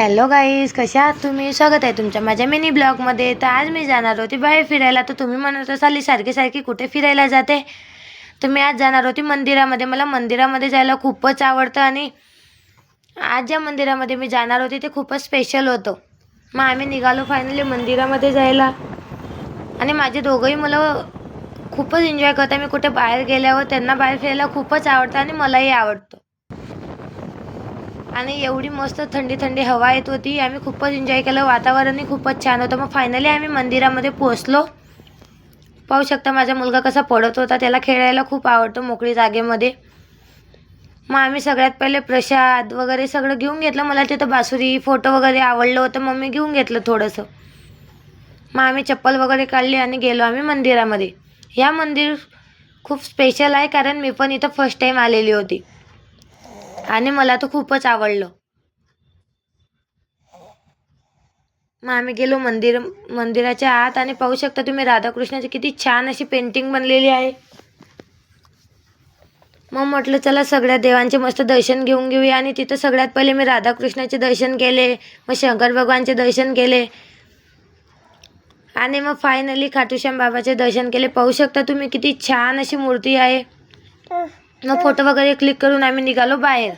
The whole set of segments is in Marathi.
हॅलो गाईज कशा आहात तुम्ही? स्वागत आहे तुमच्या माझ्या मिनी ब्लॉगमध्ये तर आज मी जाणार होती बाहेर फिरायला. तर तुम्ही म्हणत असाल सारखी सारखी कुठे फिरायला जाते? तर मी आज जाणार होती मंदिरामध्ये. मला मंदिरामध्ये जायला खूपच आवडतं आणि आज ज्या मंदिरामध्ये मी जाणार होती ते खूपच स्पेशल होतं. मग आम्ही निघालो फायनली मंदिरामध्ये जायला. आणि माझे दोघंही मुलं खूपच एन्जॉय करतात. मी कुठे बाहेर गेल्यावर त्यांना बाहेर फिरायला खूपच आवडतं आणि मलाही आवडतं. आणि एवढी मस्त थंडी थंडी हवा येत होती. आम्ही खूपच एन्जॉय केलं. वातावरणही खूपच छान होतं. मग फायनली आम्ही मंदिरामध्ये पोचलो पाहू शकता माझा मुलगा कसा पडत होता. त्याला खेळायला खूप आवडतं मोकळी जागेमध्ये. मग आम्ही सगळ्यात पहिले प्रसाद वगैरे सगळं घेऊन घेतलं. मला तिथं बासुरी फोटो वगैरे आवडलं होतं. मग मी घेऊन घेतलं थोडंसं. मग आम्ही चप्पल वगैरे काढली आणि गेलो आम्ही मंदिरामध्ये. या मंदिर खूप स्पेशल आहे. कारण मी पण इथं फर्स्ट टाईम आलेली होती. आणि मला तर खूपच आवडलं. मग आम्ही गेलो मंदिर मंदिराच्या आत आणि पाहू शकता तुम्ही राधाकृष्णाची किती छान अशी पेंटिंग बनलेली आहे. मग म्हटलं चला सगळ्या देवांचे मस्त दर्शन घेऊन घेऊया आणि तिथं सगळ्यात पहिले मी राधाकृष्णाचे दर्शन केले मग शंकर भगवानचे दर्शन केले. आणि मग फायनली खाटूश्याम बाबाचे दर्शन केले. पाहू शकता तुम्ही किती छान अशी मूर्ती आहे. मग फोटो वगैरे क्लिक करून आम्ही निघालो बाहेर.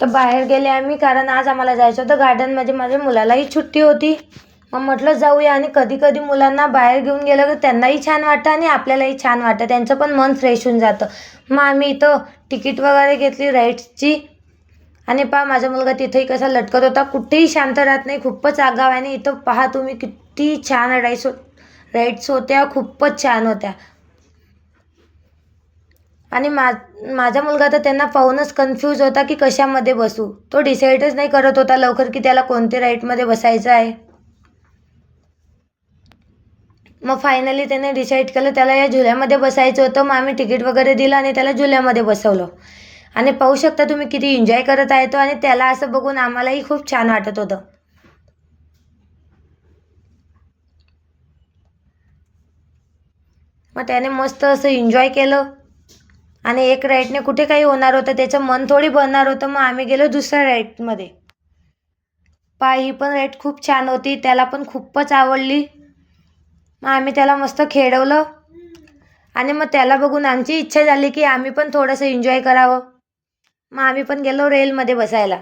तर बाहेर गेले आम्ही कारण आज आम्हाला जायचं होतं गार्डनमध्ये माझ्या मुलालाही सुट्टी होती. मग म्हटलं जाऊया आणि कधी कधी मुलांना बाहेर घेऊन गेलं तर त्यांनाही छान वाटतं आणि आपल्यालाही छान वाटतं. त्यांचं पण मन फ्रेश होऊन जातं. मग आम्ही इथं तिकीट वगैरे घेतली राईड्सची आणि पहा माझा मुलगा तिथेही कसा लटकत होता. कुठेही शांत राहत नाही. खूपच आगाव आहे. आणि इथं पहा तुम्ही किती छान राईड्स राईड्स होत्या. खूपच छान होत्या. आणि मा माझा मुलगा तर त्यांना पाहूनच कन्फ्यूज होता की कशामध्ये बसू. तो डिसाईडच नाही करत होता लवकर की त्याला कोणत्या राईडमध्ये बसायचं आहे. मग फायनली त्याने डिसाईड केलं त्याला या झुल्यामध्ये बसायचं होतं. मग आम्ही तिकीट वगैरे दिलं आणि त्याला झुल्यामध्ये बसवलं. आणि पाहू शकता तुम्ही किती एन्जॉय करत आहे तो आणि त्याला असं बघून आम्हालाही खूप छान वाटत होतं. मग त्याने मस्त असं एन्जॉय केलं. आणि एक राईडने कुठे काही होणार होतं त्याचं मन थोडी बनणार होतं मग आम्ही गेलो दुसऱ्या राईडमध्ये पाय ही पण राईड खूप छान होती त्याला पण खूपच आवडली. मग आम्ही त्याला मस्त खेळवलं. आणि मग त्याला बघून आमची इच्छा झाली की आम्ही पण थोडंसं एन्जॉय करावं. मग आम्ही पण गेलो रेलमध्ये बसायला.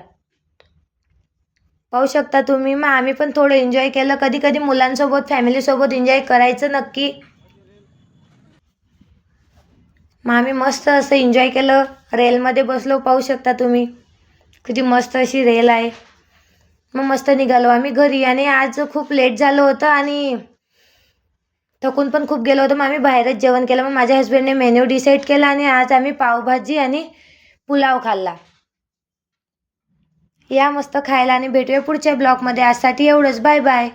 पाहू शकता तुम्ही मग आम्ही पण थोडं एन्जॉय केलं. कधी कधी मुलांसोबत फॅमिलीसोबत एन्जॉय करायचं नक्की. मग आम्ही मस्त असं एन्जॉय केलं. रेलमध्ये बसलो पाहू शकता तुम्ही. किती मस्त अशी रेल आहे. मग मस्त निघालो आम्ही घरी आणि आज खूप लेट झालं होतं आणि थकून पण खूप गेलो होतो. मग आम्ही बाहेरच जेवण केलं. मग माझ्या हस्बंडने मेन्यू डिसाईड केला आणि आज आम्ही पावभाजी आणि पुलाव खाल्ला. या मस्त खायला आणि भेटूया पुढच्या ब्लॉगमध्ये आजसाठी एवढंच. Bye bye